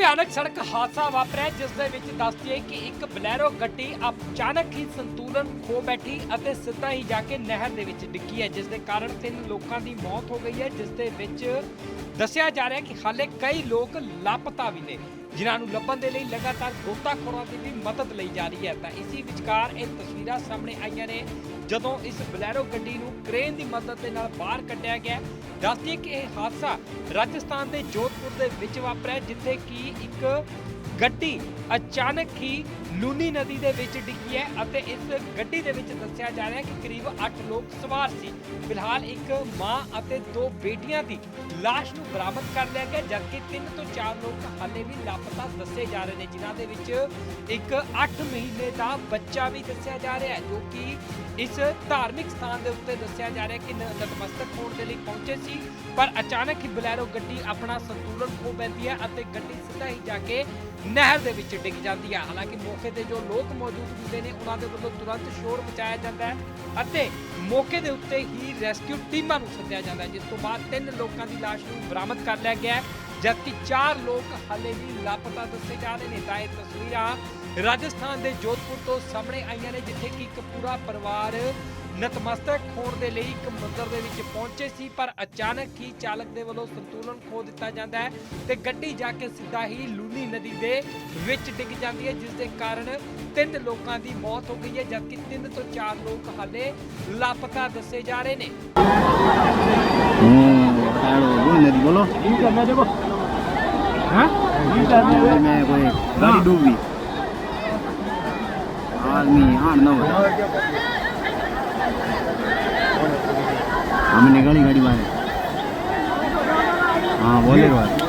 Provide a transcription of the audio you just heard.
ਭਿਆਨਕ ਸੜਕ ਹਾਦਸਾ ਵਾਪਰਿਆ, ਜਿਸ ਦੇ ਵਿੱਚ ਦੱਸਦੀ ਕਿ ਇੱਕ ਬਲੈਰੋ ਗੱਡੀ ਅਚਾਨਕ ਹੀ ਸੰਤੁਲਨ ਖੋ ਬੈਠੀ ਅਤੇ ਸਿੱਧਾ ਹੀ ਜਾ ਕੇ ਨਹਿਰ ਦੇ ਵਿੱਚ ਡਿੱਗੀ ਹੈ, ਜਿਸ ਦੇ ਕਾਰਨ ਤਿੰਨ ਲੋਕਾਂ ਦੀ ਮੌਤ ਹੋ ਗਈ ਹੈ, ਜਿਸ ਦੇ ਵਿੱਚ ਦੱਸਿਆ ਜਾ ਰਿਹਾ ਕਿ ਹਾਲੇ ਕਈ ਲੋਕ ਲਾਪਤਾ ਵੀ ਨੇ, ਜਿਨ੍ਹਾਂ ਨੂੰ ਲੱਭਣ ਦੇ ਲਈ ਲਗਾਤਾਰ ਗੋਤਾਖੋਰਾਂ ਦੀ ਵੀ ਮਦਦ ਲਈ ਜਾ ਰਹੀ ਹੈ। ਤਾਂ ਇਸੇ ਵਿਚਕਾਰ ਇਹ ਤਸਵੀਰਾਂ ਸਾਹਮਣੇ ਆਈਆਂ ਨੇ। ਜਦੋਂ ਇਸ ਬਲੈਰੋ ਗੱਡੀ ਨੂੰ ਕ੍ਰੇਨ ਦੀ ਮਦਦ ਦੇ ਨਾਲ ਬਾਹਰ ਕੱਢਿਆ ਗਿਆ, ਦੱਸਦੀ ਕਿ ਇਹ ਹਾਦਸਾ ਰਾਜਸਥਾਨ ਦੇ ਜੋਧਪੁਰ ਦੇ ਵਿੱਚ ਵਾਪਰਿਆ, ਜਿੱਥੇ ਕਿ ਇੱਕ ਗੱਡੀ ਅਚਾਨਕ ਹੀ ਲੂਨੀ ਨਦੀ ਦੇ ਵਿੱਚ ਡਿੱਗੀ ਹੈ ਅਤੇ ਇਸ ਗੱਡੀ ਦੇ ਵਿੱਚ ਦੱਸਿਆ ਜਾ ਰਿਹਾ ਹੈ ਕਿ ਕਰੀਬ 8 ਲੋਕ ਸਵਾਰ ਸੀ। ਫਿਲਹਾਲ ਇੱਕ ਮਾਂ ਅਤੇ ਦੋ ਬੇਟੀਆਂ ਦੀ ਲਾਸ਼ ਨੂੰ ਬਰਾਮਦ ਕਰ ਲਿਆ ਗਿਆ, ਜਦਕਿ 3 ਤੋਂ 4 ਲੋਕ ਹਾਲੇ ਵੀ ਲਾਪਤਾ ਦੱਸੇ ਜਾ ਰਹੇ ਨੇ, ਜਿਨ੍ਹਾਂ ਦੇ ਵਿੱਚ ਇੱਕ 8 ਮਹੀਨੇ ਦਾ ਬੱਚਾ ਵੀ ਦੱਸਿਆ ਜਾ ਰਿਹਾ ਹੈ, ਜੋ ਕਿ ਇਸ ਧਾਰਮਿਕ ਸਥਾਨ ਦੇ ਉੱਤੇ ਦੱਸਿਆ ਜਾ ਰਿਹਾ ਕਿ ਨਤਮਸਤਕ ਹੋਣ ਦੇ ਲਈ ਪਹੁੰਚੇ ਸੀ, ਪਰ ਅਚਾਨਕ ਹੀ ਬਲੈਰੋ ਗੱਡੀ ਆਪਣਾ ਸੰਤੁਲਨ ਖੋ ਬੈਂਦੀ ਹੈ ਅਤੇ ਗੱਡੀ ਸਿੱਧਾ ਹੀ ਜਾ ਕੇ ਨਹਿਰ ਦੇ ਵਿੱਚ ਡਿੱਗ ਜਾਂਦੀ ਹੈ। ਹਾਲਾਂਕਿ ਮੌਕੇ ਤੇ ਜੋ ਲੋਕ ਮੌਜੂਦ ਹੁੰਦੇ ਨੇ, ਉਹਨਾਂ ਦੇ ਵੱਲੋਂ ਤੁਰੰਤ ਸ਼ੋਰ ਮਚਾਇਆ ਜਾਂਦਾ ਹੈ ਅਤੇ ਮੌਕੇ ਦੇ ਉੱਤੇ ਹੀ ਰੈਸਕਿਊ ਟੀਮਾਂ ਨੂੰ ਸੱਦਿਆ ਜਾਂਦਾ ਹੈ, ਜਿਸ ਤੋਂ ਬਾਅਦ ਤਿੰਨ ਲੋਕਾਂ ਦੀ ਲਾਸ਼ ਨੂੰ ਬਰਾਮਦ ਕਰ ਲਿਆ ਗਿਆ ਜਦਕਿ ਚਾਰ ਲੋਕ ਹਾਲੇ ਵੀ ਲਾਪਤਾ ਦੱਸੇ ਜਾ ਰਹੇ ਨੇ। ਤਾਂ ਇਹ ਤਸਵੀਰਾਂ ਰਾਜਸਥਾਨ ਦੇ ਜੋਧਪੁਰ ਤੋਂ ਸਾਹਮਣੇ ਆਈਆਂ ਨੇ ਜਿੱਥੇ ਕਿ ਇੱਕ ਪੂਰਾ ਪਰਿਵਾਰ ਨਤਮਸਤਕ ਹੋਣ ਦੇ ਲਈ ਇੱਕ ਮੰਦਰ ਦੇ ਵਿੱਚ ਪਹੁੰਚੇ ਸੀ ਪਰ ਅਚਾਨਕ ਹੀ ਚਾਲਕ ਦੇ ਵੱਲੋਂ ਸੰਤੁਲਨ ਖੋ ਦਿੱਤਾ ਜਾਂਦਾ ਹੈ ਤੇ ਗੱਡੀ ਜਾ ਕੇ ਸਿੱਧਾ ਹੀ ਲੂਨੀ ਨਦੀ ਦੇ ਵਿੱਚ ਡਿੱਗ ਜਾਂਦੀ ਹੈ ਜਿਸ ਦੇ ਕਾਰਨ ਤਿੰਨ ਲੋਕਾਂ ਦੀ ਮੌਤ ਹੋ ਗਈ ਹੈ ਜਦਕਿ ਤਿੰਨ ਤੋਂ ਚਾਰ ਲੋਕ ਹਾਲੇ ਲਾਪਤਾ ਦੱਸੇ ਜਾ ਰਹੇ ਨੇ। ਹਾਂ ਕੀ ਕਰਨਾ ਮੈਂ ਕੋਈ ਡੂਬ ਗਈ હાડ નવ અમે નીકળી ગાડી બહાર હા બોલેરો